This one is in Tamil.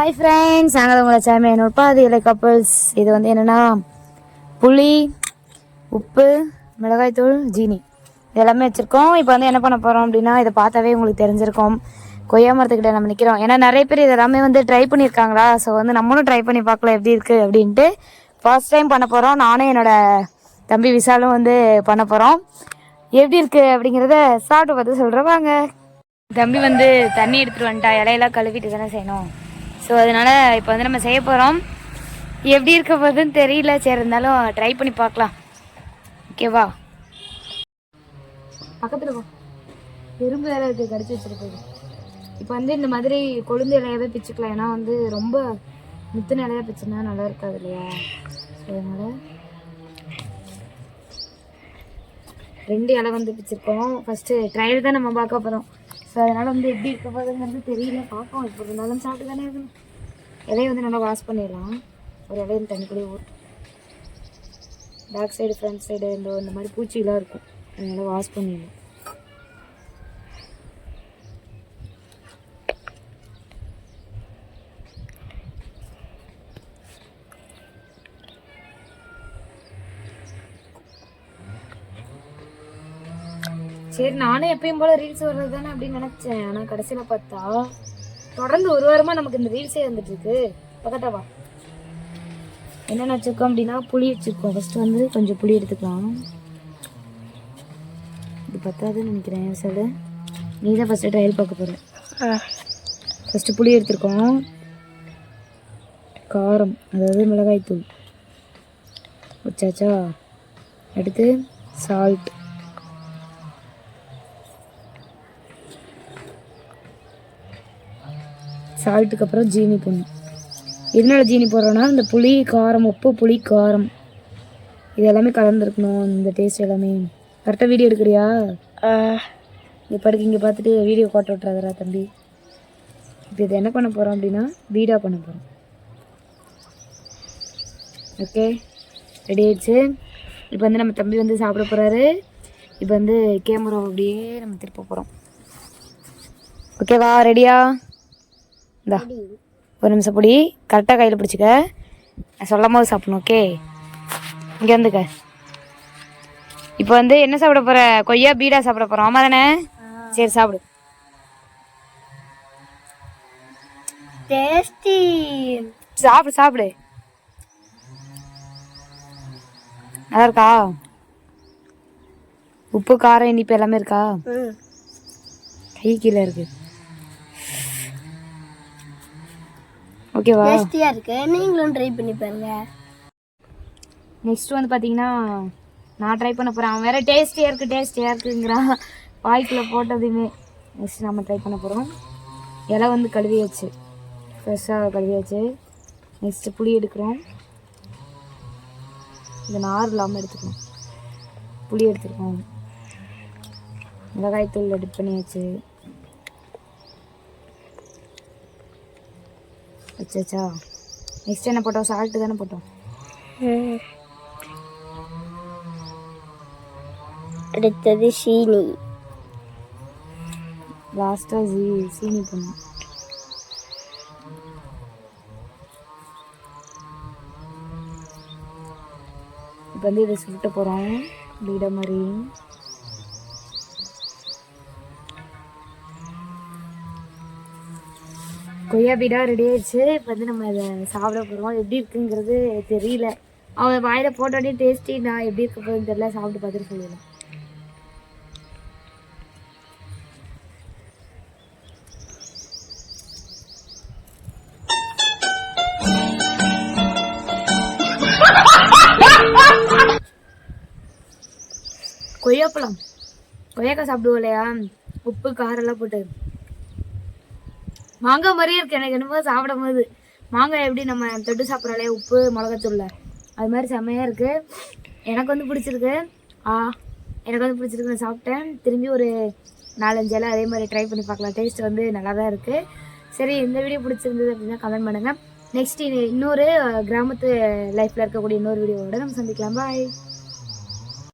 ஹாய் ஃப்ரெண்ட்ஸ் நாங்கள் உங்களை சேமை. என்னோட பாதி இலை கப்பல்ஸ் இது வந்து என்னென்னா புளி உப்பு மிளகாய்த்தூள் ஜீனி. இது எல்லாமே வச்சுருக்கோம். இப்போ வந்து என்ன பண்ண போகிறோம் அப்படின்னா இதை பார்த்தாவே உங்களுக்கு தெரிஞ்சிருக்கோம். கொய்யா மரத்துக்கிட்ட நம்ம நிற்கிறோம் ஏன்னா நிறைய பேர் இது எல்லாமே வந்து ட்ரை பண்ணியிருக்காங்களா? ஸோ வந்து நம்மளும் ட்ரை பண்ணி பார்க்கலாம் எப்படி இருக்குது அப்படின்ட்டு ஃபர்ஸ்ட் டைம் பண்ண போகிறோம் நானும் என்னோட தம்பி விசாலும் வந்து பண்ண போகிறோம் எப்படி இருக்குது அப்படிங்கிறத சாப்பிட்டு பார்த்து சொல்கிறேன் வாங்க. தம்பி வந்து தண்ணி எடுத்துகிட்டு வந்துட்டா. இலையெல்லாம் கழுவிட்டு தானே செய்யணும். ஸோ அதனால் இப்போ வந்து நம்ம செய்ய போகிறோம் எப்படி இருக்க போகுதுன்னு தெரியல. சரி இருந்தாலும் ட்ரை பண்ணி பார்க்கலாம். ஓகேவா பக்கத்தில் போ எறும்பு வேற இருக்கு கடிச்சு வச்சிருக்குது. இப்போ வந்து இந்த மாதிரி கொழுந்து இலையாவே பிச்சுக்கலாம். ஏன்னா வந்து ரொம்ப முத்துன இலையாக பிச்சுனா நல்லா இருக்காது இல்லையா? ஸோ அதனால் ரெண்டு இலை வந்து பிச்சிருக்கோம். ஃபஸ்ட்டு ட்ரையல் தான் நம்ம பார்க்க போகிறோம் ஸோ அதனால வந்து எப்படி இருக்க போகுதுங்கிறது தெரியல. பார்ப்போம். இப்போ இருந்தாலும் சாப்பிட்டு தானே இருக்கணும் இலையை வந்து நல்லா வாஷ் பண்ணிடலாம். ஒரு இலையை தண்ணிக்குள்ளேயே ஓட்டு பேக் சைடு ஃப்ரண்ட் சைடு இந்த இந்த மாதிரி பூச்சிலாம் இருக்கும். அதனால வாஷ் பண்ணிடலாம். சரி நானும் எப்பயும் போல ரீல்ஸ் வர்றது தானே அப்படின்னு நினைச்சேன். ஆனா கடைசியில பார்த்தா தொடர்ந்து ஒரு வாரமா நமக்கு இந்த ரீல்ஸே வந்துட்டு இருக்கு. பக்கத்தா வா. என்னென்ன வச்சிருக்கோம் அப்படின்னா புளி வச்சிருக்கோம். ஃபர்ஸ்ட் வந்து கொஞ்சம் புளி எடுத்துக்கலாம். இது பத்தாதுன்னு நினைக்கிறேன் சொல்லு நீ தான் ஃபர்ஸ்ட் ட்ரையல் பார்க்க போற. ஃபர்ஸ்ட் புளி எடுத்திருக்கோம். காரம் அதாவது மிளகாய் தூள் வச்சாச்சா அடுத்து சால்ட் சால்ட்டுக்கு அப்புறம் ஜீனி போடணும் எதனால ஜீனி போடுறோன்னா இந்த புளி காரம் உப்பு புளி காரம். இது எல்லாமே கலந்துருக்கணும் இந்த டேஸ்ட் எல்லாமே. கரெக்டாக வீடியோ எடுக்கிறியா? இப்போ அடுக்கு இங்கே பார்த்துட்டு வீடியோ கோட்டை விட்றாதரா தம்பி. இப்போ இது என்ன பண்ண போகிறோம் அப்படின்னா வீடாக பண்ண போகிறோம் ஓகே ரெடி ஆயிடுச்சு? இப்போ வந்து நம்ம தம்பி வந்து சாப்பிட போகிறாரு இப்போ வந்து கேமரா அப்படியே நம்ம திருப்ப போகிறோம் ஓகேவா ரெடியா இந்தா ஒரு நிமிஷம் பிடி. கரெக்டாக கையில் பிடிச்சிக்க. நான் சொல்லும் போது சாப்பிடணும் ஓகே? இங்கே வந்துக்க. இப்போ வந்து என்ன சாப்பிட போகிற கொய்யா பீடா சாப்பிட போகிறோம் ஆமாம் தானே? சரி சாப்பிடு. டேஸ்டி. சாப்பிடு சாப்பிடு. நல்லா இருக்கா? உப்பு காரம் இனிப்பு எல்லாமே இருக்கா? கை கீழே இருக்கு. ஓகேவா? டேஸ்டியா இருக்கு. நீங்களும் ட்ரை பண்ணி பாருங்க. நெக்ஸ்ட் வந்து பார்த்தீங்கன்னா நான் ட்ரை பண்ண போகிறேன் அவன் வேற டேஸ்டியாக இருக்குது டேஸ்டியாக இருக்குங்கிறான் வாய்க்குள்ள போட்டதுமே. நெக்ஸ்ட் நம்ம ட்ரை பண்ண போகிறோம் இலை வந்து கழுவியாச்சு. ஃப்ரெஷ்ஷாக கழுவியாச்சு. நெக்ஸ்ட்டு புளி எடுக்கிறோம். இந்த நார் இல்லாமல் எடுத்துக்கணும். புளி எடுத்துருக்கோம் மிளகாய்த்தூள் எடுத்து பண்ணியாச்சு. வச்சாச்சா நெக்ஸ்ட் என்ன போட்டோம்? சால்ட்டு தானே போட்டோம். அடுத்தது சீனி. லாஸ்ட்டாக ஜீ சீனி பண்ணும் இப்போ வந்து இதை சுருட்ட போகிறோம் வீட மாதிரி. கொய்யா பீடா ரெடி ஆயிடுச்சு. இப்போ வந்து நம்ம அதை சாப்பிட போகிறோம் எப்படி இருக்குங்கிறது தெரியல. அவன் வாயில் போட்டோடனே டேஸ்டி நான் எப்படி இருக்க போகுதுன்னு தெரியல. சாப்பிட்டு பார்த்துட்டு சொல்லிடலாம். கொய்யாப்பழம். கொய்யாக்காய் சாப்பிடுவோம் இல்லையா? உப்பு காரெல்லாம் போட்டு. மாங்காய் மாதிரியே இருக்கு எனக்கு என்னமோ சாப்பிடும் போது மாங்காய் எப்படி நம்ம தொட்டு சாப்பிட்றாலே உப்பு மிளகாத்தூளில் அது மாதிரி செம்மையாக இருக்குது எனக்கு வந்து பிடிச்சிருக்கு. ஆ எனக்கு வந்து பிடிச்சிருக்கு. நான் சாப்பிட்டேன். திரும்பி ஒரு நாலஞ்சு இலை அதே மாதிரி ட்ரை பண்ணி பார்க்கலாம். டேஸ்ட் வந்து நல்லா தான் இருக்குது சரி இந்த வீடியோ பிடிச்சிருந்தது அப்படின்னா கமெண்ட் பண்ணுங்கள் நெக்ஸ்ட் இன்னொரு கிராமத்து லைஃப்பில் இருக்கக்கூடிய இன்னொரு வீடியோவோட நம்ம சந்திக்கலாம். பாய்